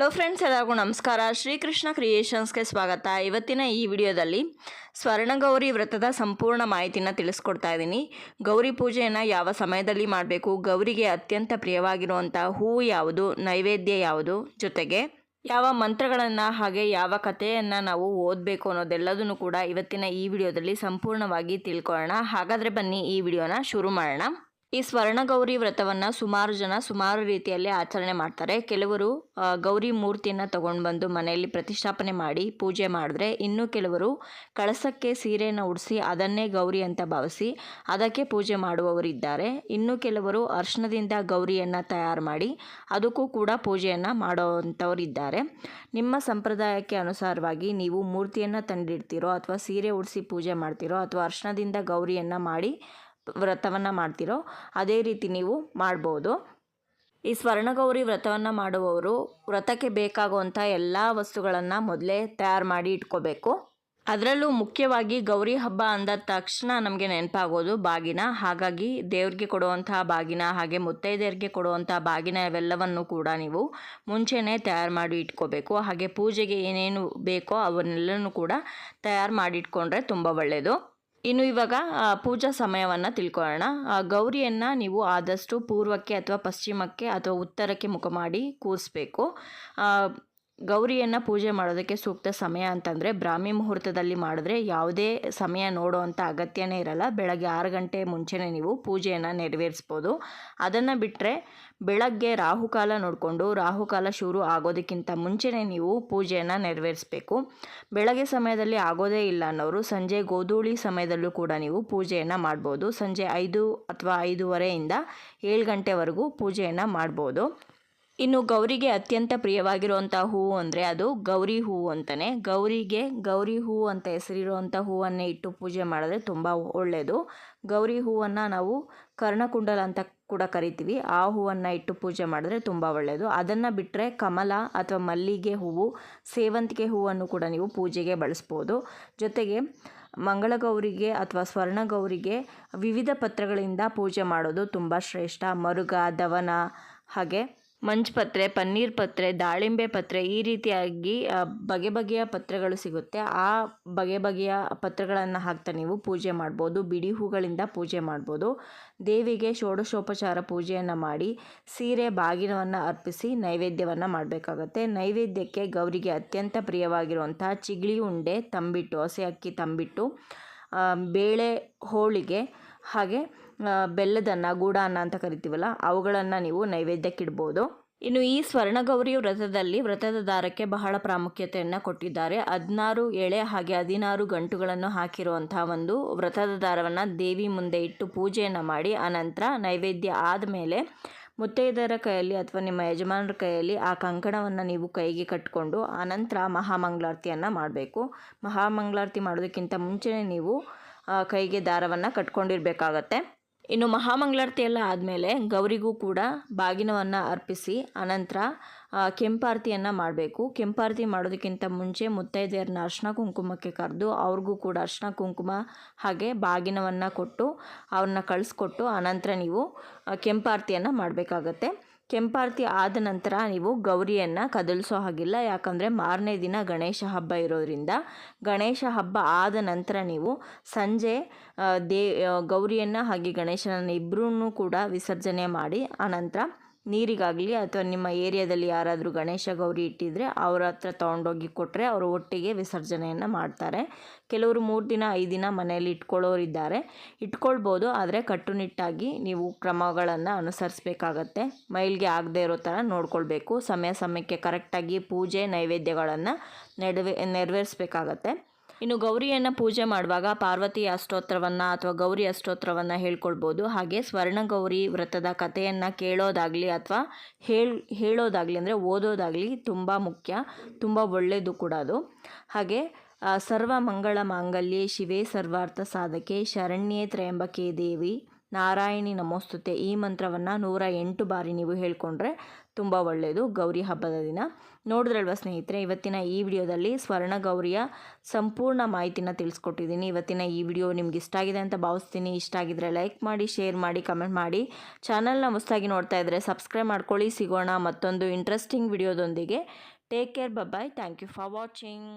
Hello friends, ಎಲ್ಲರಿಗೂ ನಮಸ್ಕಾರ. ಶ್ರೀಕೃಷ್ಣ ಕ್ರಿಯೇಷನ್ಸ್ಗೆ ಸ್ವಾಗತ. ಇವತ್ತಿನ ಈ ವಿಡಿಯೋದಲ್ಲಿ ಸ್ವರ್ಣಗೌರಿ ವ್ರತದ ಸಂಪೂರ್ಣ ಮಾಹಿತಿಯನ್ನು ತಿಳಿಸ್ಕೊಡ್ತಾ ಇದ್ದೀನಿ. ಗೌರಿ ಪೂಜೆಯನ್ನು ಯಾವ ಸಮಯದಲ್ಲಿ ಮಾಡಬೇಕು, ಗೌರಿಗೆ ಅತ್ಯಂತ ಪ್ರಿಯವಾಗಿರುವಂಥ ಹೂವು ಯಾವುದು, ನೈವೇದ್ಯ ಯಾವುದು ಜೊತೆಗೆ ಯಾವ ಮಂತ್ರಗಳನ್ನು ಹಾಗೆ ಯಾವ ಕಥೆಯನ್ನು ನಾವು ಓದಬೇಕು ಅನ್ನೋದೆಲ್ಲದನ್ನು ಕೂಡ ಇವತ್ತಿನ ಈ ವಿಡಿಯೋದಲ್ಲಿ ಸಂಪೂರ್ಣವಾಗಿ ತಿಳ್ಕೊಳ್ಳೋಣ. ಹಾಗಾದರೆ ಬನ್ನಿ ಈ ವಿಡಿಯೋನ ಶುರು ಮಾಡೋಣ. ಈ ಸ್ವರ್ಣಗೌರಿ ವ್ರತವನ್ನು ಸುಮಾರು ಜನ ಸುಮಾರು ರೀತಿಯಲ್ಲಿ ಆಚರಣೆ ಮಾಡ್ತಾರೆ. ಕೆಲವರು ಗೌರಿ ಮೂರ್ತಿಯನ್ನು ತಗೊಂಡು ಬಂದು ಮನೆಯಲ್ಲಿ ಪ್ರತಿಷ್ಠಾಪನೆ ಮಾಡಿ ಪೂಜೆ ಮಾಡಿದ್ರೆ ಇನ್ನು ಕೆಲವರು ಕಳಸಕ್ಕೆ ಸೀರೆಯನ್ನು ಉಡಿಸಿ ಅದನ್ನೇ ಗೌರಿ ಅಂತ ಭಾವಿಸಿ ಅದಕ್ಕೆ ಪೂಜೆ ಮಾಡುವವರಿದ್ದಾರೆ ಇನ್ನು ಕೆಲವರು ಅರ್ಶನದಿಂದ ಗೌರಿಯನ್ನು ತಯಾರು ಮಾಡಿ ಅದಕ್ಕೂ ಕೂಡ ಪೂಜೆಯನ್ನು ಮಾಡೋವಂಥವರಿದ್ದಾರೆ ನಿಮ್ಮ ಸಂಪ್ರದಾಯಕ್ಕೆ ಅನುಸಾರವಾಗಿ ನೀವು ಮೂರ್ತಿಯನ್ನು ತಂದಿಡ್ತೀರೋ ಅಥವಾ ಸೀರೆ ಉಡಿಸಿ ಪೂಜೆ ಮಾಡ್ತೀರೋ ಅಥವಾ ಅರ್ಶನದಿಂದ ಗೌರಿಯನ್ನು ಮಾಡಿ ವ್ರತವನ್ನು ಮಾಡ್ತೀರೋ, ಅದೇ ರೀತಿ ನೀವು ಮಾಡ್ಬೋದು. ಈ ಸ್ವರ್ಣಗೌರಿ ವ್ರತವನ್ನು ಮಾಡುವವರು ವ್ರತಕ್ಕೆ ಬೇಕಾಗುವಂಥ ಎಲ್ಲ ವಸ್ತುಗಳನ್ನು ಮೊದಲೇ ತಯಾರು ಮಾಡಿ ಇಟ್ಕೋಬೇಕು. ಅದರಲ್ಲೂ ಮುಖ್ಯವಾಗಿ ಗೌರಿ ಹಬ್ಬ ಅಂದ ತಕ್ಷಣ ನಮಗೆ ನೆನಪಾಗೋದು ಬಾಗಿನ. ಹಾಗಾಗಿ ದೇವ್ರಿಗೆ ಕೊಡುವಂತಹ ಬಾಗಿನ, ಹಾಗೆ ಮುತ್ತೈದೆಯರಿಗೆ ಕೊಡುವಂಥ ಬಾಗಿನ ಇವೆಲ್ಲವನ್ನು ಕೂಡ ನೀವು ಮುಂಚೆನೇ ತಯಾರು ಮಾಡಿ ಇಟ್ಕೋಬೇಕು. ಹಾಗೆ ಪೂಜೆಗೆ ಏನೇನು ಬೇಕೋ ಅವನ್ನೆಲ್ಲನೂ ಕೂಡ ತಯಾರು ಮಾಡಿಟ್ಕೊಂಡ್ರೆ ತುಂಬ ಒಳ್ಳೆಯದು ಇನ್ನು ಇವಾಗ ಪೂಜಾ ಸಮಯವನ್ನು ತಿಳ್ಕೊಳ್ಳೋಣ. ಗೌರಿಯನ್ನು ನೀವು ಆದಷ್ಟು ಪೂರ್ವಕ್ಕೆ ಅಥವಾ ಪಶ್ಚಿಮಕ್ಕೆ ಅಥವಾ ಉತ್ತರಕ್ಕೆ ಮುಖ ಮಾಡಿ ಕೂರಿಸ್ಬೇಕು. ಗೌರಿಯನ್ನು ಪೂಜೆ ಮಾಡೋದಕ್ಕೆ ಸೂಕ್ತ ಸಮಯ ಅಂತಂದರೆ ಬ್ರಾಹ್ಮಿ ಮುಹೂರ್ತದಲ್ಲಿ ಮಾಡಿದ್ರೆ ಯಾವುದೇ ಸಮಯ ನೋಡುವಂಥ ಅಗತ್ಯನೇ ಇರಲ್ಲ. ಬೆಳಗ್ಗೆ ಆರು ಗಂಟೆ ಮುಂಚೆನೇ ನೀವು ಪೂಜೆಯನ್ನು ನೆರವೇರಿಸ್ಬೋದು. ಅದನ್ನು ಬಿಟ್ಟರೆ ಬೆಳಗ್ಗೆ ರಾಹುಕಾಲ ನೋಡಿಕೊಂಡು ರಾಹುಕಾಲ ಶುರು ಆಗೋದಕ್ಕಿಂತ ಮುಂಚೆನೇ ನೀವು ಪೂಜೆಯನ್ನು ನೆರವೇರಿಸಬೇಕು. ಬೆಳಗ್ಗೆ ಸಮಯದಲ್ಲಿ ಆಗೋದೇ ಇಲ್ಲ ಅನ್ನೋರು ಸಂಜೆ ಗೋಧೂಳಿ ಸಮಯದಲ್ಲೂ ಕೂಡ ನೀವು ಪೂಜೆಯನ್ನು ಮಾಡ್ಬೋದು. ಸಂಜೆ ಐದು ಅಥವಾ ಐದೂವರೆಯಿಂದ ಏಳು ಗಂಟೆವರೆಗೂ ಪೂಜೆಯನ್ನು ಮಾಡ್ಬೋದು. ಇನ್ನು ಗೌರಿಗೆ ಅತ್ಯಂತ ಪ್ರಿಯವಾಗಿರುವಂಥ ಹೂವು ಅಂದರೆ ಅದು ಗೌರಿ ಹೂವು ಅಂತಲೇ ಗೌರಿಗೆ ಗೌರಿ ಹೂವು ಅಂತ ಹೆಸರಿರುವಂಥ ಹೂವನ್ನೇ ಇಟ್ಟು ಪೂಜೆ ಮಾಡಿದ್ರೆ ತುಂಬ ಒಳ್ಳೆಯದು ಗೌರಿ ಹೂವನ್ನು ನಾವು ಕರ್ಣಕುಂಡಲ ಅಂತ ಕೂಡ ಕರಿತೀವಿ. ಆ ಹೂವನ್ನು ಇಟ್ಟು ಪೂಜೆ ಮಾಡಿದ್ರೆ ತುಂಬ ಒಳ್ಳೆಯದು ಅದನ್ನು ಬಿಟ್ಟರೆ ಕಮಲ ಅಥವಾ ಮಲ್ಲಿಗೆ ಹೂವು, ಸೇವಂತಿಗೆ ಹೂವನ್ನು ಕೂಡ ನೀವು ಪೂಜೆಗೆ ಬಳಸ್ಬೋದು. ಜೊತೆಗೆ ಮಂಗಳಗೌರಿಗೆ ಅಥವಾ ಸ್ವರ್ಣಗೌರಿಗೆ ವಿವಿಧ ಪತ್ರಗಳಿಂದ ಪೂಜೆ ಮಾಡೋದು ತುಂಬ ಶ್ರೇಷ್ಠ. ಮರುಗ ದವನ ಹಾಗೆ ಮಂಜುಪತ್ರೆ ಪನ್ನೀರ್ ಪತ್ರೆ, ದಾಳಿಂಬೆ ಪತ್ರೆ ಈ ರೀತಿಯಾಗಿ ಬಗೆ ಬಗೆಯ ಪತ್ರೆಗಳು ಸಿಗುತ್ತೆ. ಆ ಬಗೆ ಬಗೆಯ ಪತ್ರೆಗಳನ್ನು ಹಾಕ್ತಾ ನೀವು ಪೂಜೆ ಮಾಡ್ಬೋದು. ಬಿಡಿ ಹೂಗಳಿಂದ ಪೂಜೆ ಮಾಡ್ಬೋದು. ದೇವಿಗೆ ಷೋಡಶೋಪಚಾರ ಪೂಜೆಯನ್ನು ಮಾಡಿ ಸೀರೆ, ಬಾಗಿನವನ್ನು ಅರ್ಪಿಸಿ ನೈವೇದ್ಯವನ್ನು ಮಾಡಬೇಕಾಗತ್ತೆ. ನೈವೇದ್ಯಕ್ಕೆ ಗೌರಿಗೆ ಅತ್ಯಂತ ಪ್ರಿಯವಾಗಿರುವಂಥ ಚಿಗಳಿ ಉಂಡೆ ತಂಬಿಟ್ಟು, ಹಸಿ ಅಕ್ಕಿ ತಂಬಿಟ್ಟು ಬೇಳೆ ಹೋಳಿಗೆ ಹಾಗೆ ಬೆಲ್ಲದನ್ನ, ಗೂಡಾನ್ನ ಅಂತ ಕರಿತೀವಲ್ಲ, ಅವುಗಳನ್ನು ನೀವು ನೈವೇದ್ಯಕ್ಕೆ ಇಡ್ಬೋದು ಇನ್ನು ಈ ಸ್ವರ್ಣಗೌರಿ ವ್ರತದಲ್ಲಿ ವ್ರತದ ದಾರಕ್ಕೆ ಬಹಳ ಪ್ರಾಮುಖ್ಯತೆಯನ್ನು ಕೊಟ್ಟಿದ್ದಾರೆ. ಹದಿನಾರು ಎಳೆ ಹಾಗೆ ಹದಿನಾರು ಗಂಟುಗಳನ್ನು ಹಾಕಿರುವಂತಹ ಒಂದು ವ್ರತದ ದಾರವನ್ನು ದೇವಿ ಮುಂದೆ ಇಟ್ಟು ಪೂಜೆಯನ್ನು ಮಾಡಿ ಅನಂತರ ನೈವೇದ್ಯ ಆದಮೇಲೆ ಮುತ್ತೈದರ ಕೈಯಲ್ಲಿ ಅಥವಾ ನಿಮ್ಮ ಯಜಮಾನರ ಕೈಯಲ್ಲಿ ಆ ಕಂಕಣವನ್ನು ನೀವು ಕೈಗೆ ಕಟ್ಟಿಕೊಂಡು ಅನಂತರ ಮಹಾಮಂಗಳಾರತಿಯನ್ನು ಮಾಡಬೇಕು. ಮಹಾಮಂಗಳಾರತಿ ಮಾಡೋದಕ್ಕಿಂತ ಮುಂಚೆನೇ ನೀವು ಕೈಗೆ ದಾರವನ್ನು ಕಟ್ಕೊಂಡಿರ್ಬೇಕಾಗತ್ತೆ. ಇನ್ನು ಮಹಾಮಂಗಳಾರತಿ ಎಲ್ಲ ಆದಮೇಲೆ ಗೌರಿಗೂ ಕೂಡ ಬಾಗಿನವನ್ನು ಅರ್ಪಿಸಿ ಅನಂತರ ಕೆಂಪಾರತಿಯನ್ನು ಮಾಡಬೇಕು. ಕೆಂಪಾರತಿ ಮಾಡೋದಕ್ಕಿಂತ ಮುಂಚೆ ಮುತ್ತೈದೆಯರನ್ನ ಅರ್ಶಿನ ಕುಂಕುಮಕ್ಕೆ ಕರೆದು ಅವ್ರಿಗೂ ಕೂಡ ಅರ್ಶಿನ ಕುಂಕುಮ ಹಾಗೆ ಬಾಗಿನವನ್ನು ಕೊಟ್ಟು ಅವ್ರನ್ನ ಕಳಿಸ್ಕೊಟ್ಟು ಅನಂತರ ನೀವು ಕೆಂಪಾರತಿಯನ್ನು ಮಾಡಬೇಕಾಗತ್ತೆ. ಕೆಂಪಾರತಿ ಆದ ನಂತರ ನೀವು ಗೌರಿಯನ್ನು ಕದಲಿಸೋ ಹಾಗಿಲ್ಲ. ಯಾಕಂದರೆ ಮಾರನೇ ದಿನ ಗಣೇಶ ಹಬ್ಬ ಇರೋದ್ರಿಂದ ಗಣೇಶ ಹಬ್ಬ ಆದ ನಂತರ ನೀವು ಸಂಜೆ ದೇ ಗೌರಿಯನ್ನು ಹಾಗೆ ಗಣೇಶನನ್ನು ಇಬ್ಬರೂ ಕೂಡ ವಿಸರ್ಜನೆ ಮಾಡಿ, ಆನಂತರ ನೀರಿಗಾಗಲಿ ಅಥವಾ ನಿಮ್ಮ ಏರಿಯಾದಲ್ಲಿ ಯಾರಾದರೂ ಗಣೇಶ ಗೌರಿ ಇಟ್ಟಿದ್ದರೆ ಅವ್ರ ಹತ್ರ ತೊಗೊಂಡೋಗಿ ಕೊಟ್ಟರೆ ಅವರು ಒಟ್ಟಿಗೆ ವಿಸರ್ಜನೆಯನ್ನು ಮಾಡ್ತಾರೆ. ಕೆಲವರು ಮೂರು ದಿನ, ಐದು ದಿನ ಮನೆಯಲ್ಲಿ ಇಟ್ಕೊಳ್ಳೋರಿದ್ದಾರೆ ಇಟ್ಕೊಳ್ಬೋದು, ಆದರೆ ಕಟ್ಟುನಿಟ್ಟಾಗಿ ನೀವು ಕ್ರಮಗಳನ್ನು ಅನುಸರಿಸಬೇಕಾಗತ್ತೆ. ಮೈಲ್ಗೆ ಆಗದೆ ಇರೋ ಥರ ನೋಡ್ಕೊಳ್ಬೇಕು. ಸಮಯ ಸಮಯಕ್ಕೆ ಕರೆಕ್ಟಾಗಿ ಪೂಜೆ, ನೈವೇದ್ಯಗಳನ್ನು ನೆಡವೆ, ನೆರವೇರಿಸ್ಬೇಕಾಗತ್ತೆ. ಇನ್ನು ಗೌರಿಯನ್ನು ಪೂಜೆ ಮಾಡುವಾಗ ಪಾರ್ವತಿ ಅಷ್ಟೋತ್ರವನ್ನು ಅಥವಾ ಗೌರಿ ಅಷ್ಟೋತ್ರವನ್ನು ಹೇಳ್ಕೊಳ್ಬೋದು. ಹಾಗೆ ಸ್ವರ್ಣಗೌರಿ ವ್ರತದ ಕಥೆಯನ್ನು ಕೇಳೋದಾಗಲಿ ಅಥವಾ ಹೇಳ್, ಹೇಳೋದಾಗಲಿ ಅಂದರೆ ಓದೋದಾಗಲಿ ತುಂಬ ಮುಖ್ಯ, ತುಂಬ ಒಳ್ಳೆಯದು ಕೂಡ ಅದು. ಹಾಗೆ ಸರ್ವ ಮಂಗಳ ಮಾಂಗಲ್ಯೆ ಶಿವೇ ಸರ್ವಾರ್ಥ ಸಾಧಕೆ ಶರಣ್ಯೇ ತ್ರಯಂಬಕೆ ದೇವಿ ನಾರಾಯಣಿ ನಮೋಸ್ತುತೆ ಈ ಮಂತ್ರವನ್ನು ನೂರ ಎಂಟು ಬಾರಿ ನೀವು ಹೇಳ್ಕೊಂಡ್ರೆ ತುಂಬ ಒಳ್ಳೆಯದು ಗೌರಿ ಹಬ್ಬದ ದಿನ. ನೋಡಿದ್ರಲ್ವ ಸ್ನೇಹಿತರೆ, ಇವತ್ತಿನ ಈ ವಿಡಿಯೋದಲ್ಲಿ ಸ್ವರ್ಣ ಗೌರಿಯ ಸಂಪೂರ್ಣ ಮಾಹಿತಿನ ತಿಳಿಸ್ಕೊಟ್ಟಿದ್ದೀನಿ. ಇವತ್ತಿನ ಈ ವಿಡಿಯೋ ನಿಮ್ಗೆ ಇಷ್ಟ ಆಗಿದೆ ಅಂತ ಭಾವಿಸ್ತೀನಿ. ಇಷ್ಟ ಆಗಿದ್ರೆ ಲೈಕ್ ಮಾಡಿ ಶೇರ್ ಮಾಡಿ ಕಮೆಂಟ್ ಮಾಡಿ. ಚಾನಲ್ನ ಹೊಸದಾಗಿ ನೋಡ್ತಾ ಇದ್ದರೆ ಸಬ್ಸ್ಕ್ರೈಬ್ ಮಾಡ್ಕೊಳ್ಳಿ. ಸಿಗೋಣ ಮತ್ತೊಂದು interesting ವಿಡಿಯೋದೊಂದಿಗೆ. Take care bye bye thank you for watching